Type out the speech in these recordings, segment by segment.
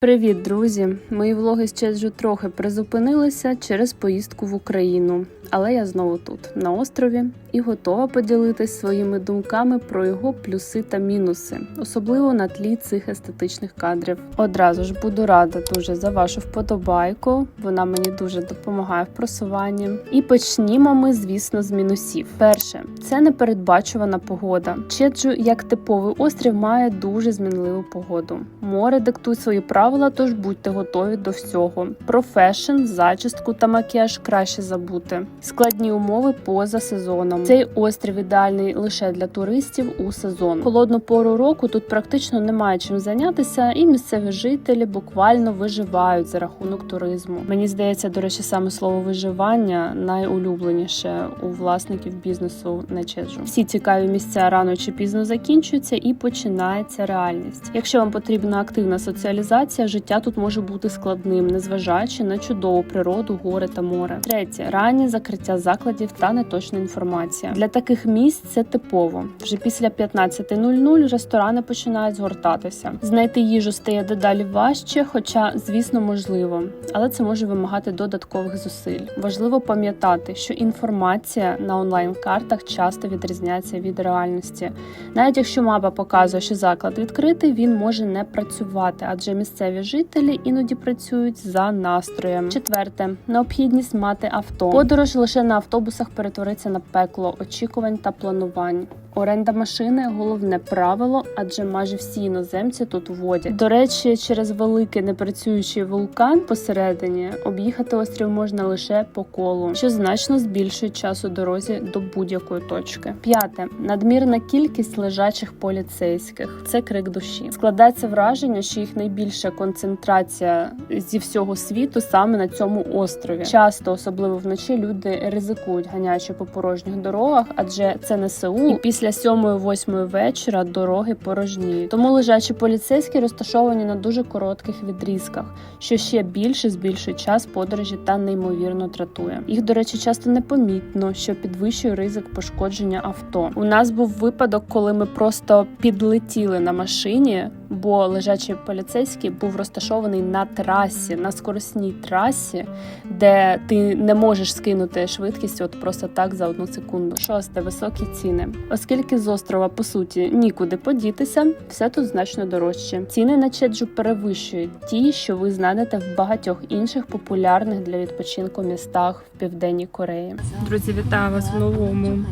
Привіт, друзі! Мої влоги з Чеджу трохи призупинилися через поїздку в Україну, але я знову тут, на острові, і готова поділитись своїми думками про його плюси та мінуси, особливо на тлі цих естетичних кадрів. Одразу ж буду рада дуже за вашу вподобайку. Вона мені дуже допомагає в просуванні. І почнімо ми, звісно, з мінусів. Перше, це непередбачувана погода. Чеджу, як типовий острів, має дуже змінливу погоду. Море диктує свої правила, тож будьте готові до всього. Про фешн, зачістку та макіяж краще забути. Складні умови поза сезоном. Цей острів ідеальний лише для туристів у сезон. Холодну пору року тут практично немає чим зайнятися, і місцеві жителі буквально виживають за рахунок туризму. Мені здається, до речі, саме слово виживання найулюбленіше у власників бізнесу на Чеджу. Всі цікаві місця рано чи пізно закінчуються і починається реальність. Якщо вам потрібна активна соціалізація, життя тут може бути складним, незважаючи на чудову природу, гори та море. Третє раннє закриття закладів та неточна інформація. Для таких місць це типово. Вже після 15.00 ресторани починають згортатися. Знайти їжу стає дедалі важче, хоча, звісно, можливо, але це може вимагати додаткових зусиль. Важливо пам'ятати, що інформація на онлайн-картах часто відрізняється від реальності. Навіть якщо мапа показує, що заклад відкритий, він може не працювати, адже місцеві жителі іноді працюють за настроєм. Четверте необхідність мати авто. Подорож лише на автобусах перетвориться на пекло очікувань та планувань. Оренда машини головне правило, адже майже всі іноземці тут водять. До речі, через великий непрацюючий вулкан посередині об'їхати острів можна лише по колу, що значно збільшує час у дорозі до будь-якої точки. П'яте надмірна кількість лежачих поліцейських це крик душі. Складається враження, що їх найбільша концентрація зі всього світу саме на цьому острові. Часто, особливо вночі, люди ризикують, ганяючи по порожніх дорогах, адже це не Сеул. І після сьомої-восьмої вечора дороги порожніють. Тому лежачі поліцейські розташовані на дуже коротких відрізках, що ще більше збільшує час подорожі та неймовірно дратує. Їх, до речі, часто непомітно, що підвищує ризик пошкодження авто. У нас був випадок, коли ми просто підлетіли на машині, бо лежачий поліцейський був розташований на трасі, на скоростній трасі, де ти не можеш скинути швидкість от просто так за одну секунду. Шосте високі ціни, оскільки з острова по суті нікуди подітися, все тут значно дорожче. Ціни на Чеджу перевищують ті, що ви знайдете в багатьох інших популярних для відпочинку містах в південній Кореї. Друзі, вітаю вас в новому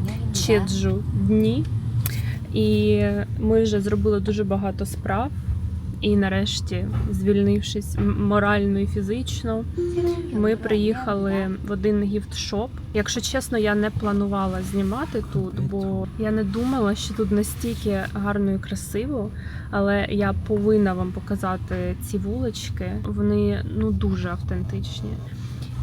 Чеджу дні. І ми вже зробили дуже багато справ. І нарешті, звільнившись морально і фізично, ми приїхали в один гіфт-шоп. Якщо чесно, я не планувала знімати тут, бо я не думала, що тут настільки гарно і красиво. Але я повинна вам показати ці вулички. Вони ну дуже автентичні.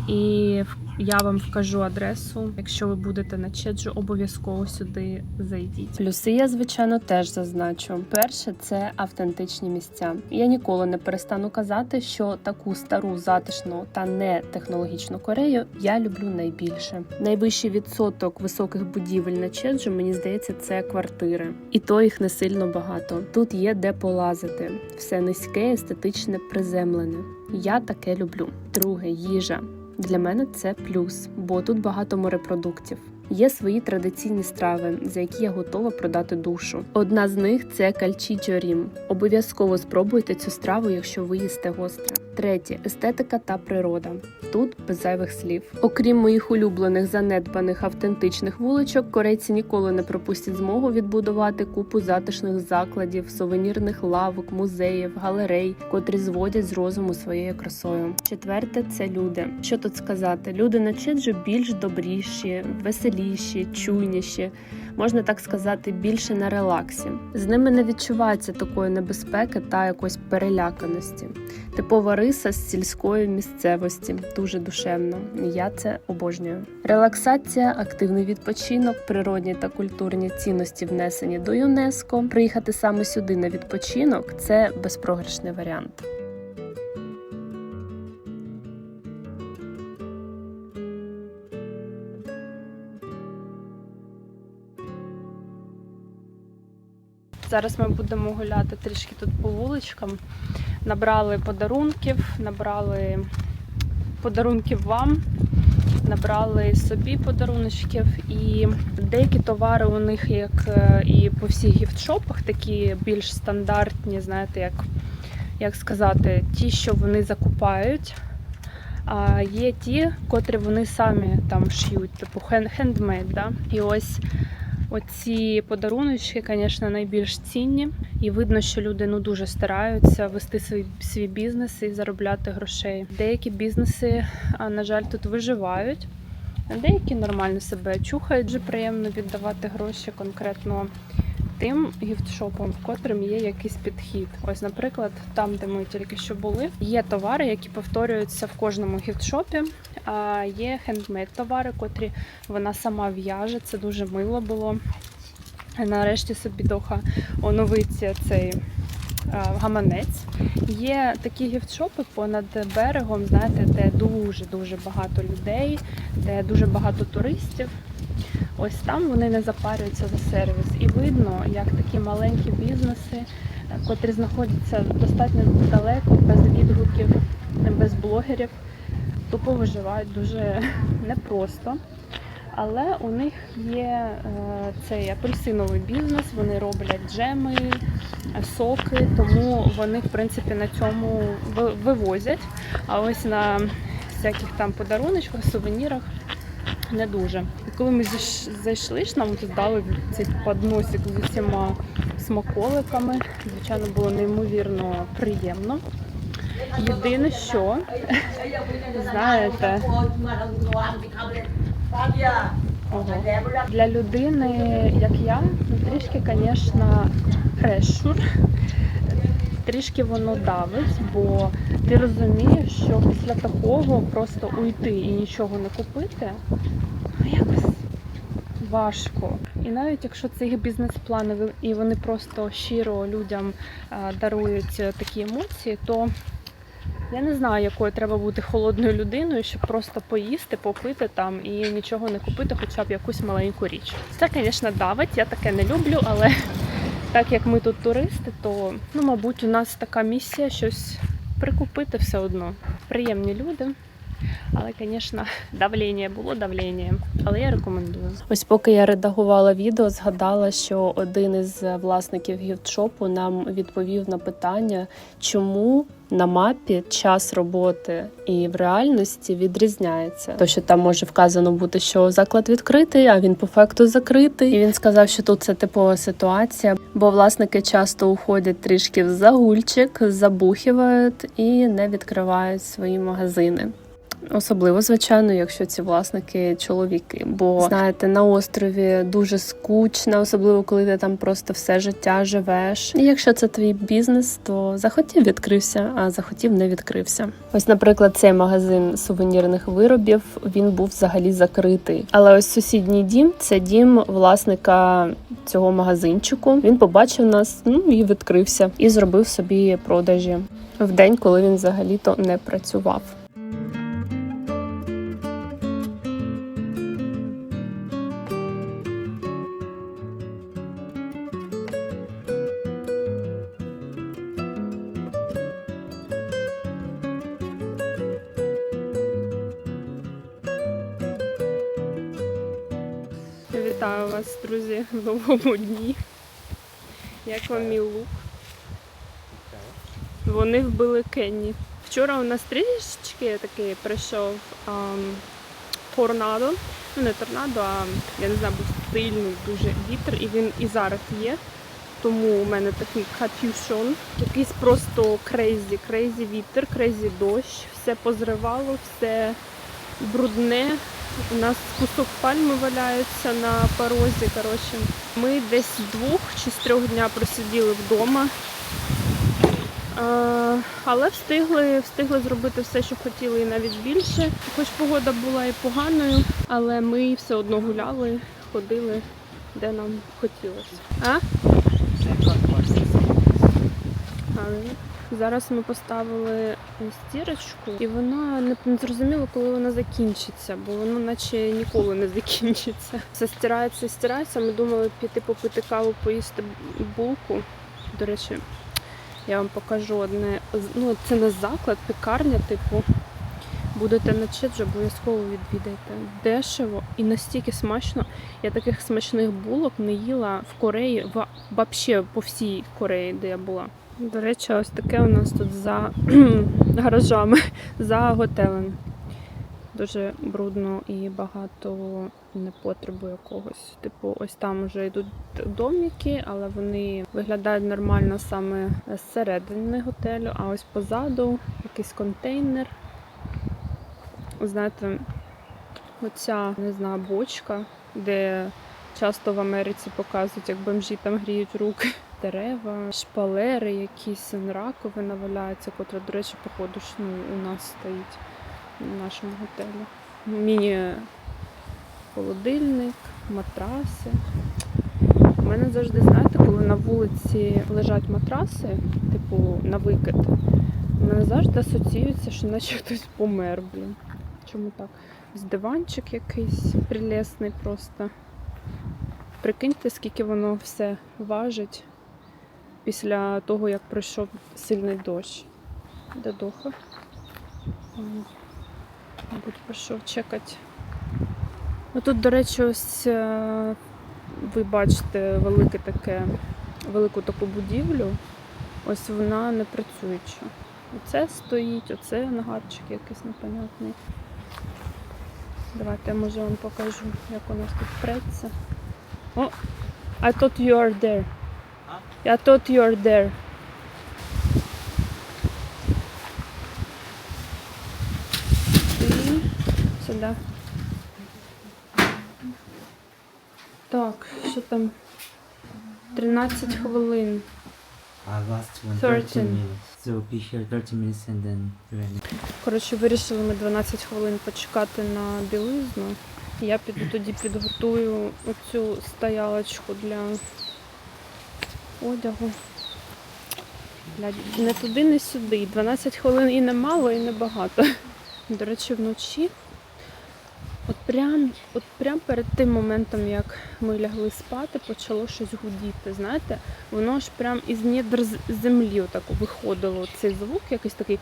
І в- я вам вкажу адресу. Якщо ви будете на Чеджу, обов'язково сюди зайдіть. Плюси я звичайно теж зазначу. Перше це автентичні місця. Я ніколи не перестану казати, що таку стару, затишну та не технологічну Корею я люблю найбільше. Найвищий відсоток високих будівель на Чеджу, мені здається, це квартири, і то їх не сильно багато. Тут є де полазити. Все низьке, естетичне, приземлене. Я таке люблю. Друге їжа. Для мене це плюс, бо тут багато морепродуктів. Є свої традиційні страви, за які я готова продати душу. Одна з них це кальчі-джорім. Обов'язково спробуйте цю страву, якщо ви їсте гостре. Третє естетика та природа. Тут без зайвих слів. Окрім моїх улюблених занедбаних автентичних вуличок, корейці ніколи не пропустять змогу відбудувати купу затишних закладів, сувенірних лавок, музеїв, галерей, котрі зводять з розуму своєю красою. Четверте це люди. Що тут сказати? Люди на Чеджу більш добріші, веселіші, чуйніші. Можна так сказати, більше на релаксі. З ними не відчувається такої небезпеки та якоїсь переляканості. Типова риса з сільської місцевості, дуже душевно. Я це обожнюю. Релаксація, активний відпочинок, природні та культурні цінності внесені до ЮНЕСКО. Приїхати саме сюди на відпочинок це безпрограшний варіант. Зараз ми будемо гуляти трішки тут по вуличкам. Набрали подарунків, набрали подарунків вам, набрали собі подаруночків. І деякі товари у них, як е, і по всіх гіфтшопах, такі більш стандартні, знаєте, як, як сказати, ті, що вони закупають. А є ті, котрі вони самі там шиють, типу хен- хендмейд. Да? І ось оці подаруночки, звісно, найбільш цінні. І видно, що люди ну дуже стараються вести свій, свій бізнес і заробляти грошей. Деякі бізнеси, на жаль, тут виживають. а Деякі нормально себе чухають, дуже приємно віддавати гроші конкретно тим гіфтшопам, котрим є якийсь підхід. Ось, наприклад, там, де ми тільки що були, є товари, які повторюються в кожному гіфтшопі. А є хендмейд товари, котрі вона сама в'яже. Це дуже мило було. Нарешті собі доха оновиться цей гаманець. Є такі гіфтшопи понад берегом, знаєте, де дуже-дуже багато людей, де дуже багато туристів. Ось там вони не запарюються за сервіс. Видно, як такі маленькі бізнеси, е, котрі знаходяться достатньо далеко, без відгуків, без блогерів, тупо виживають дуже непросто. Але у них є е, цей апельсиновий бізнес, вони роблять джеми, соки, тому вони в принципі на цьому вивозять. А ось на всяких там подаруночках, сувенірах не дуже. І коли ми зайшли ж, нам тут дали цей подносик з усіма смаколиками. Звичайно, було неймовірно приємно. Єдине, що знаєте, ого, для людини, як я, трішки, звісно, прешур. Трішки воно давить, бо ти розумієш, що після такого просто уйти і нічого не купити, ну якось важко. І навіть якщо це їх бізнес-плани і вони просто щиро людям а, дарують е, такі емоції, то я не знаю, якою треба бути холодною людиною, щоб просто поїсти, попити там і нічого не купити, хоча б якусь маленьку річ. Це, звісно, давить, я таке не люблю, але так як ми тут туристи, то ну, мабуть, у нас така місія щось прикупити все одно. Приємні люди. Але, звісно, давлення було давлення, але я рекомендую. Ось поки я редагувала відео, згадала, що один із власників гіфтшопу нам відповів на питання, чому на мапі час роботи і в реальності відрізняється. То, що там може вказано бути, що заклад відкритий, а він по факту закритий. І він сказав, що тут це типова ситуація, бо власники часто уходять трішки в загульчик, забухівають і не відкривають свої магазини. Особливо, звичайно, якщо ці власники чоловіки. Бо знаєте, на острові дуже скучно, особливо коли ти там просто все життя живеш. І якщо це твій бізнес, то захотів відкрився, а захотів не відкрився. Ось, наприклад, цей магазин сувенірних виробів він був взагалі закритий. Але ось сусідній дім це дім власника цього магазинчику. Він побачив нас, ну і відкрився, і зробив собі продажі в день, коли він взагалі-то не працював. Вітаю вас, друзі, в новому дні. Як вам мій лук? Вони вбили Кенні. Вчора у нас трішечки такий прийшов ам, торнадо. Ну не торнадо, а я не знаю, був сильний дуже вітер, і він і зараз є. Тому у мене такий катюшон. Якийсь просто крейзі, крейзі вітер, крейзі дощ. Все позривало, все брудне. У нас кусок пальми валяється на порозі. Коротше. Ми десь з двох чи з трьох дня просиділи вдома. Але встигли, встигли зробити все, що хотіли, і навіть більше. Хоч погода була і поганою, але ми все одно гуляли, ходили, де нам хотілося. А? Але зараз ми поставили стірочку, і вона не, зрозуміло, коли вона закінчиться, бо воно наче ніколи не закінчиться. Все стирається, стирається. Ми думали піти попити каву, поїсти булку. До речі, Я вам покажу одне. Ну, це не заклад, пекарня, типу. Будете на Чеджу, обов'язково відвідайте. Дешево і настільки смачно. Я таких смачних булок не їла в Кореї, в вообще по всій Кореї, де я була. До речі, ось таке у нас тут за гаражами, за готелем. Дуже брудно і багато непотребу якогось. Типу, ось там вже йдуть домики, але вони виглядають нормально саме зсередини готелю, а ось позаду якийсь контейнер. Знаєте, оця, не знаю, бочка, де часто в Америці показують, як бомжі там гріють руки. Дерева, шпалери, якісь раковина валяється, котра, до речі, походу, ж, ну, у нас стоїть в нашому готелі. Міні-холодильник, матраси. У мене завжди, знаєте, коли на вулиці лежать матраси, типу на викид, у мене завжди асоціюється, що наче хтось помер, блін. Чому так? З диванчик якийсь прелесний просто. Прикиньте, скільки воно все важить після того, як пройшов сильний дощ. Де доха? Мабуть, пішов чекати. Ну тут, до речі, ось е, ви бачите велике таке, велику таку будівлю. Ось вона не працююча. Оце стоїть, оце ангарчик якийсь непонятний. Давайте я може вам покажу, як у нас тут преться. О, I thought you are there. I thought you are there. І сюди. Так, що там? 13 хвилин. Last one, 13. 13 minutes. So be here 30 minutes and then rent. Коротше, вирішили ми 12 хвилин почекати на білизну. Я піду тоді підготую оцю стоялочку для одягу. Не туди, не сюди. 12 хвилин і не мало, і не багато. До речі, вночі. От прям, от прям перед тим моментом, як ми лягли спати, почало щось гудіти. Знаєте, воно ж прям із недр землі отак виходило цей звук, якийсь такий.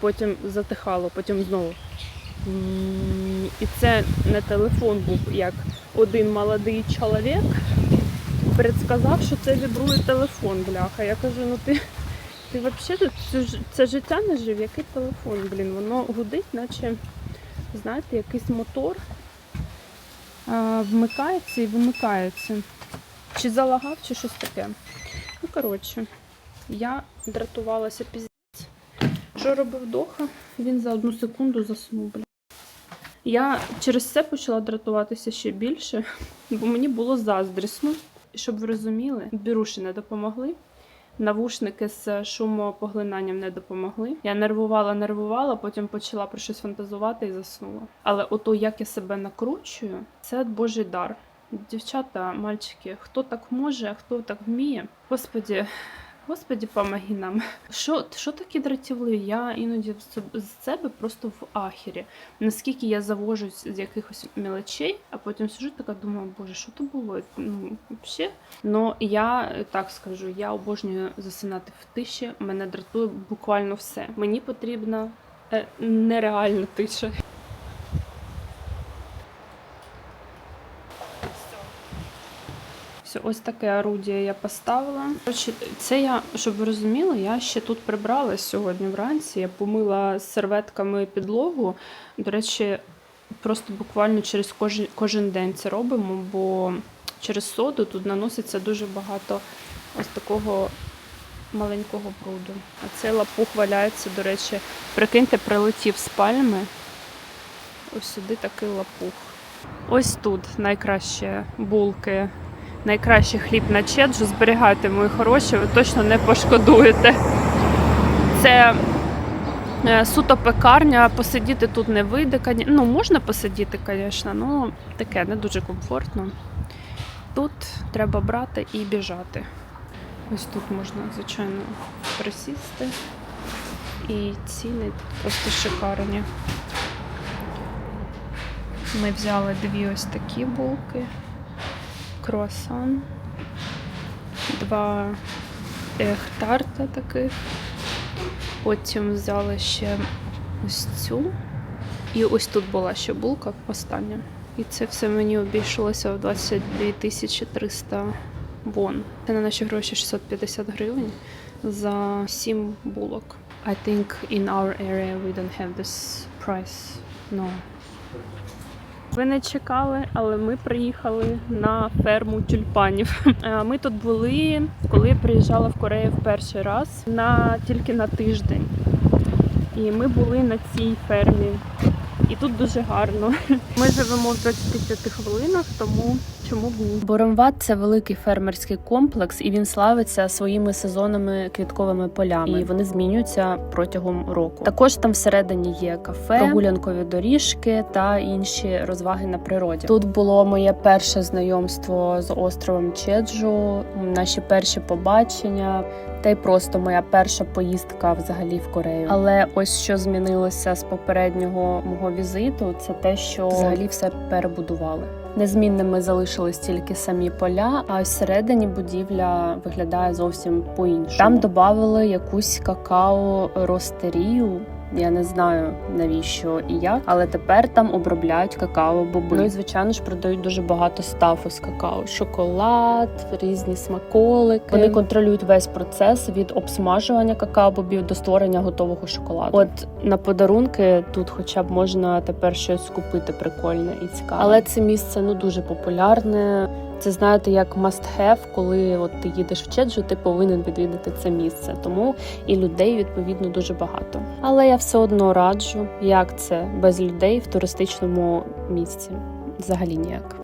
Потім затихало, потім знову. І це не телефон був, як один молодий чоловік предсказав, що це вібрує телефон, бляха. Я кажу, ну ти, ти взагалі це, це життя не жив, який телефон, блін, воно гудить, наче, знаєте, якийсь мотор а, вмикається і вимикається. Чи залагав, чи щось таке. Ну, коротше, я дратувалася пізніше. Що робив Доха? Він за одну секунду заснув. Бля. Я через це почала дратуватися ще більше, бо мені було заздрісно. Щоб ви розуміли, біруші не допомогли. Навушники з шумопоглинанням не допомогли. Я нервувала, нервувала, потім почала про щось фантазувати і заснула. Але ото як я себе накручую, це Божий дар. Дівчата, мальчики, хто так може, хто так вміє. Господі, Господі, помоги нам. Що, що таке дратівливі? Я іноді з себ- з себе просто в ахері. Наскільки я завожусь з якихось мелочей, а потім сижу така думаю, боже, що то було? Ну, взагалі. Ну, я е, так скажу, я обожнюю засинати в тиші. Мене дратує буквально все. Мені потрібна е, нереальна тиша. Ось таке орудие я поставила. Це я, щоб ви розуміли, я ще тут прибрала сьогодні вранці. Я помила серветками підлогу. До речі, просто буквально через кожен, кожен день це робимо, бо через соду тут наноситься дуже багато ось такого маленького бруду. А цей лапух валяється, до речі, прикиньте, прилетів з пальми. Ось сюди такий лапух. Ось тут найкраще булки найкращий хліб на чеджу. Зберігайте, мої хороші, ви точно не пошкодуєте. Це е, суто пекарня, посидіти тут не вийде. Ну, можна посидіти, звісно, але таке не дуже комфортно. Тут треба брати і біжати. Ось тут можна, звичайно, присісти. І ціни просто шикарні. Ми взяли дві ось такі булки круасан, два ехтарта таких. Потім взяли ще ось цю. І ось тут була ще булка остання. І це все мені обійшлося в 22 тисячі 300 вон. Це на наші гроші 650 гривень за 7 булок. I think in our area we don't have this price. No. Ви не чекали, але ми приїхали на ферму тюльпанів. Е, Ми тут були, коли я приїжджала в Корею в перший раз, на тільки на тиждень. І ми були на цій фермі. І тут дуже гарно. Ми живемо в 25 хвилинах, тому чому ні? Боромват це великий фермерський комплекс, і він славиться своїми сезонними квітковими полями. І вони змінюються протягом року. Також там всередині є кафе, прогулянкові доріжки та інші розваги на природі. Тут було моє перше знайомство з островом Чеджу, наші перші побачення. Та й просто моя перша поїздка взагалі в Корею. Але ось що змінилося з попереднього мого візиту, це те, що взагалі все перебудували. Незмінними залишились тільки самі поля, а всередині будівля виглядає зовсім по-іншому. Там додали якусь какао ростерію. Я не знаю навіщо і як, але тепер там обробляють какао боби. Ну і звичайно ж продають дуже багато стафу з какао, шоколад, різні смаколики. Вони контролюють весь процес від обсмажування какао-бобів до створення готового шоколаду. От на подарунки тут, хоча б можна тепер щось купити прикольне і цікаве. Але це місце ну дуже популярне. Це знаєте, як must have, коли от ти їдеш в Чеджу, ти повинен відвідати це місце. Тому і людей відповідно дуже багато. Але я все одно раджу, як це без людей в туристичному місці. Взагалі ніяк.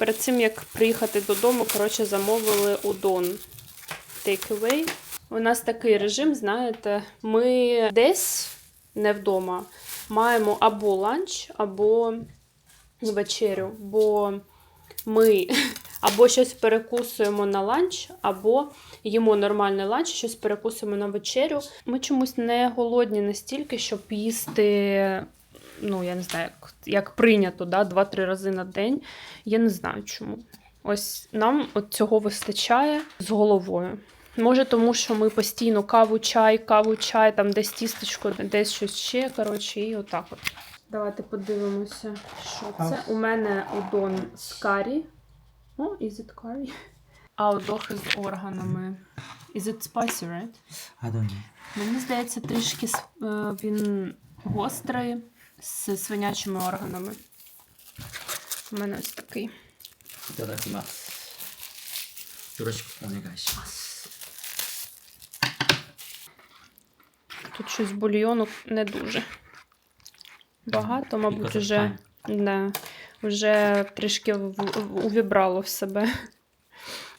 Перед цим як приїхати додому, коротше, замовили удон takeaway. У нас такий режим, знаєте, ми десь не вдома маємо або ланч, або вечерю, бо ми або щось перекусуємо на ланч, або їмо нормальний ланч, щось перекусуємо на вечерю. Ми чомусь не голодні настільки, щоб їсти. Ну, я не знаю, як, як прийнято, да, 2-3 рази на день. Я не знаю чому. Ось нам от цього вистачає з головою. Може, тому що ми постійно каву, чай, каву, чай, там десь тістечко, десь щось ще. Коротше, і отак от. Давайте подивимося, що це. У мене удон з карі. О, is it curry? А удохи з органами. Is it spicy, right? I don't know. Мені здається, трішки е, він гострий з свинячими органами. У мене ось такий. Тут щось бульйону не дуже багато, мабуть, вже, не, вже трішки увібрало в себе.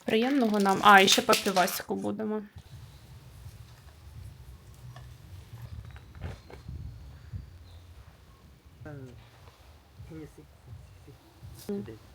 Приємного нам. А, і ще папівасику будемо. 对。